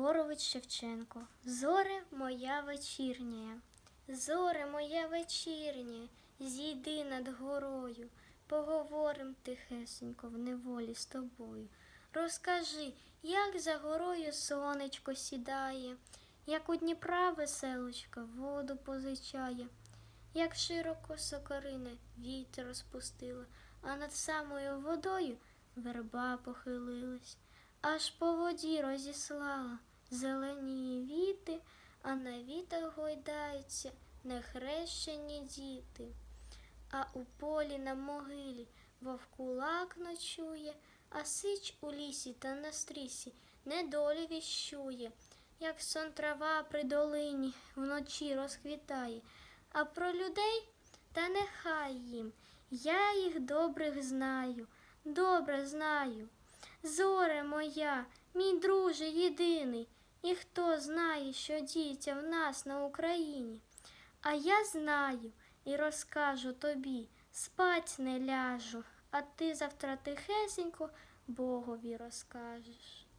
Григорович Шевченко. Зоре моя вечірня, зоре моя вечірня, зійди над горою, поговорим тихесенько в неволі з тобою. Розкажи, як за горою сонечко сідає, як у Дніпра веселочка воду позичає, як широко сокорине вітер розпустила, а над самою водою верба похилилась, аж по воді розіслала зелені віти, а на вітах гойдаються нехрещені діти. А у полі на могилі вовкулак ночує, а сич у лісі та на стрісі недолі віщує, як сон трава при долині вночі розквітає, а про людей та нехай їм, я їх добрих знаю, добре знаю. Зоре моя, мій друже єдиний, і хто знає, що діється в нас на Україні. А я знаю і розкажу тобі, спать не ляжу, а ти завтра тихесенько Богові розкажеш.